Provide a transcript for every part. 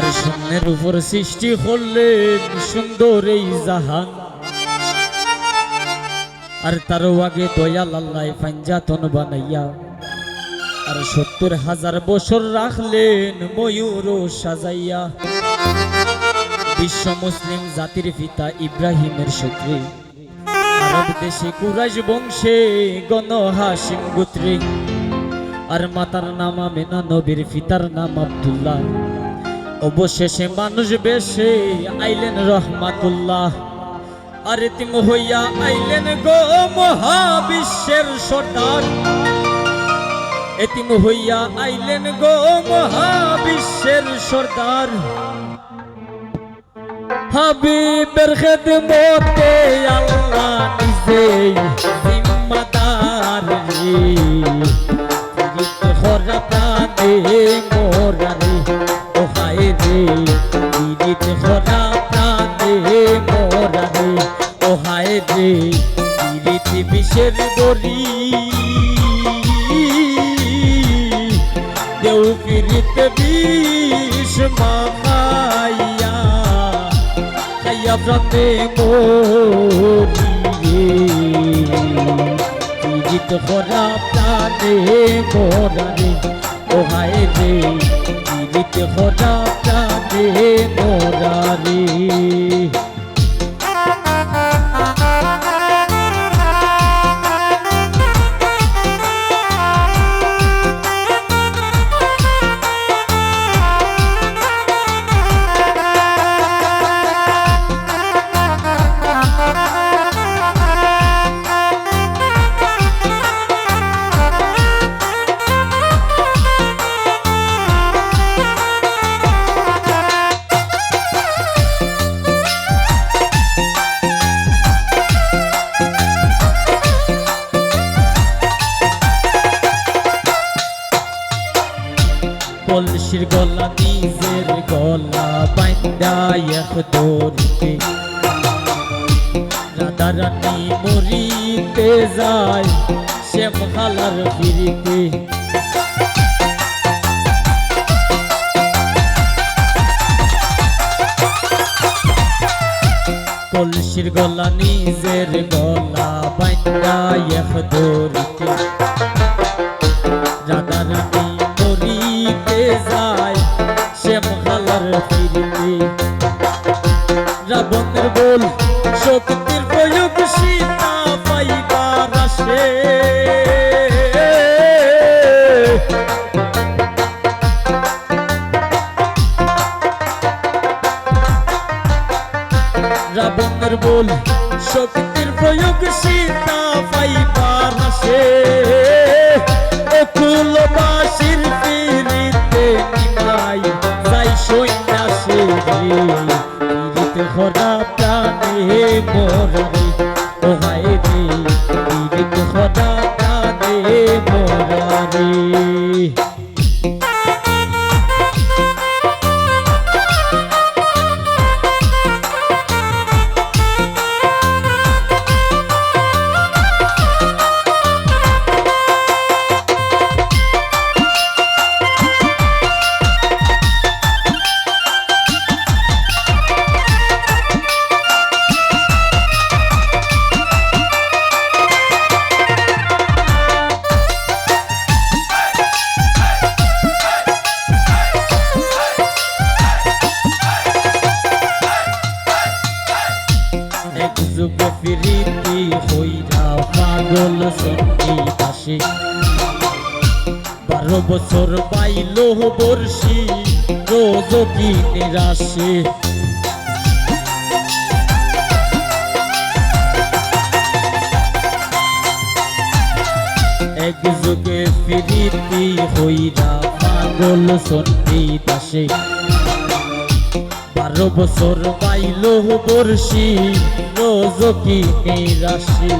আর শূন্যের উপর সৃষ্টি করলেন সুন্দর এই জাহান। আর তার আগে দয়াল আল্লাহ পাঞ্জাতন বানাইয়া আর সত্তর হাজার বছর রাখলেন ময়ূর সাজাইয়া। বিশ্ব মুসলিম জাতির পিতা ইব্রাহিমের শত্রু। আরব দেশে কুরাইশ বংশে গণ হাসিম গোত্রে। আর মাতার নাম আমেনা, নবীর পিতার নাম আব্দুল্লাহ। অবশেষে মানুষ বেশে আইলেন রহমাতুল্লাহ। আরে তিম হইয়া আইলেন গো মহাবিশ্বের সর্দার। এতিম হইয়া আইলেন গো মহাবিশ্বের সর্দার। হাবিবের খেদমতে আল্লাহ নিজেই জিম্মাদার রে। পিরিত হরা প্রাণে মোরা মরিয়ে জীবিত করা প্রাণে মরারে ওহায় হায় রে করা প্রাণে মরারে গলা, নিজের গলা বাইন্দা এক দৌড়তে রাধা রানী মরিতে যায় শ্যাম খালার ফিরিতে। কলসির গলা, নিজের গলা বাইন্দা এক রাবণের বল, শক্তির প্রয়োগ সীতা পাইবার আসে অকুলবাসীর ফিরিতে নিমাই যাই সৈন্যাসে ফিরিতে হরা প্রাণে মরে বছর বাইল বর্ষি, রোজ কি নিরাশে এক যুগে ফিরিতি হইরা পাগল সঙ্গী আসে বারো বছর পাইল বর্ষি, রোজ কি নিরাশি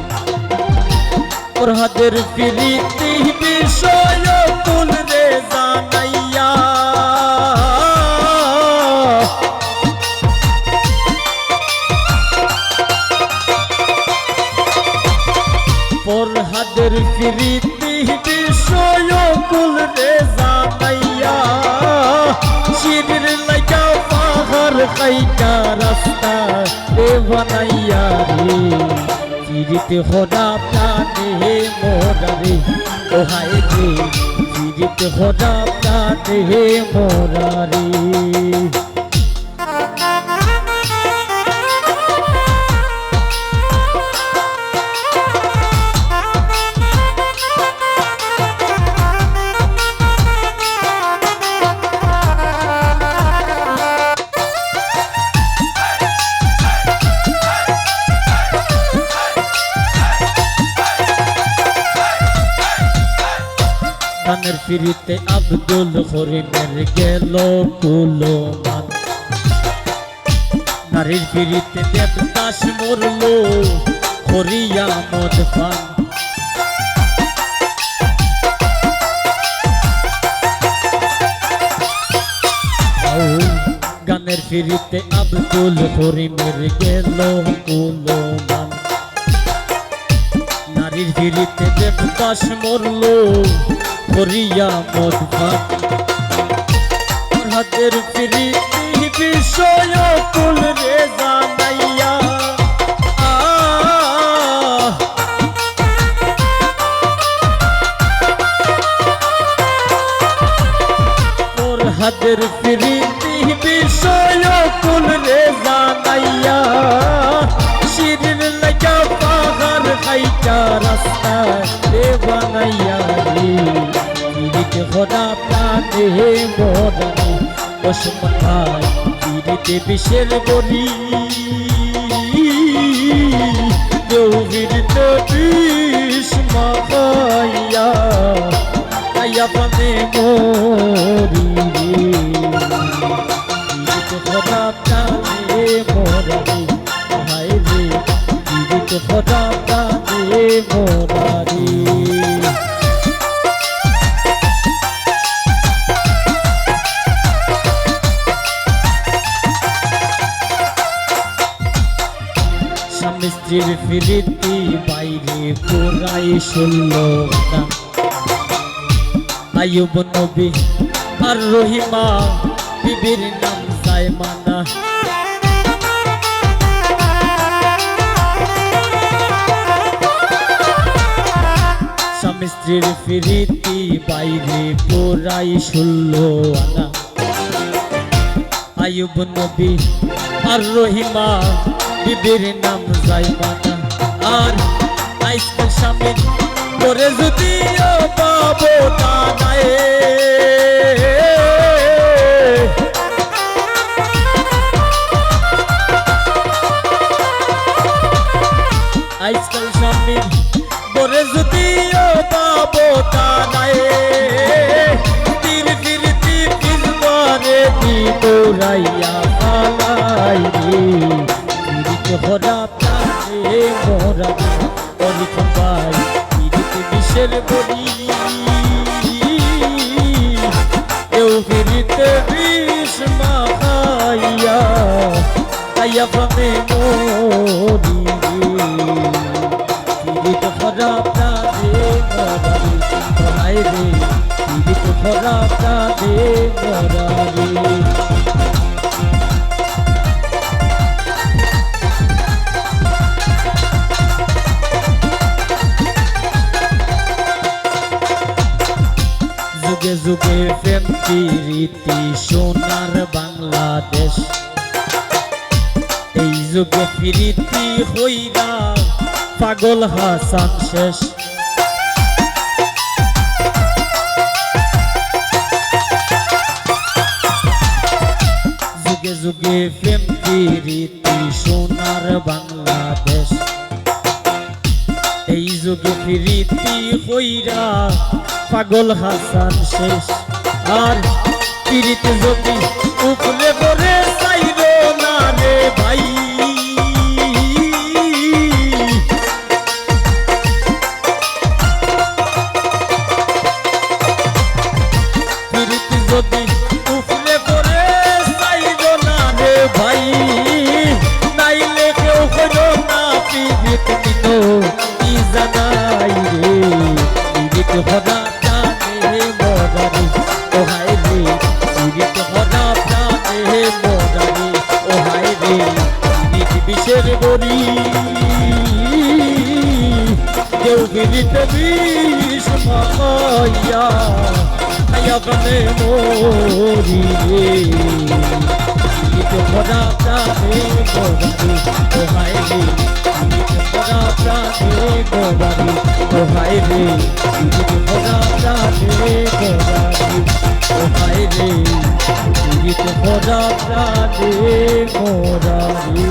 ওর হাতের বিষয় কুল রে জানাইয়া শিরির লাইকা কাইটা রাস্তা রে বানাইয়া রে চিরিতে হদা প্রাণে মোরা রে ও হায় রে চিরিতে হদা প্রাণে মোরা রে গানের ফিরিতে আব্দুল হরিমের গেল কুলো মান নারীর ফিরিতে দেবদাস মরল হরিয়া মদ পান গানের ফিরিতে আব্দুল হরিমের গেল কুলো ফিরিতে দেবদাস মরল করিয়া মধুপাত হাতের ফিরিতি বিষয় কুল রে জানাইয়া হাতের ফিরিতি বানাইয়া রে। পিড়িতে হরা প্রাণে মরানি ওসমান ভাই পিড়িতে বিষের বলি। পিড়িতে বিষ মাখাইয়া আইয়া পানে মরি স্বামী স্ত্রীর ফিরিতি, বাইরে পুরাই শুনল না আয়ুব নবী আর রহিমা, বিবির নাম সাইমানা। স্বামী স্ত্রীর ফিরিতি, বাইরে পুরাই শুনল আনা আয়ুব নবী আর রহিমা বিবির নাম জাইমানা। আর আইসকে স্বামী করে যদিও পাবো তা প্রাণে মোরা, অলিখন ভাই পিড়িতে বিষের বলি। কেউ ফিরিতে বিষ মাখাইয়া, আইয়া প্রাণে মরি। রে পিড়িতে ভরা প্রাণে মোরা রে রে পিড়িতে ভরা প্রাণে মোরা রে যুগে প্রেম রীতি সোনার বাংলাদেশ। এই যুগে প্রীতি হইরা পাগল হাসান শেষ। যুগে যুগে প্রেম রীতি সোনার বাংলাদেশ। এই যুগে প্রীতি হইরা পাগল হাসান শেষ। আর পিড়িতে যদি উপরে প্রাণে মরি রে। গীত ভরা প্রাণে গোবারি ও রে। ভরা প্রাণে গোবারি ও রে। ভরা প্রাণে গোবারি ও রে। ভরা প্রাণে গোবারি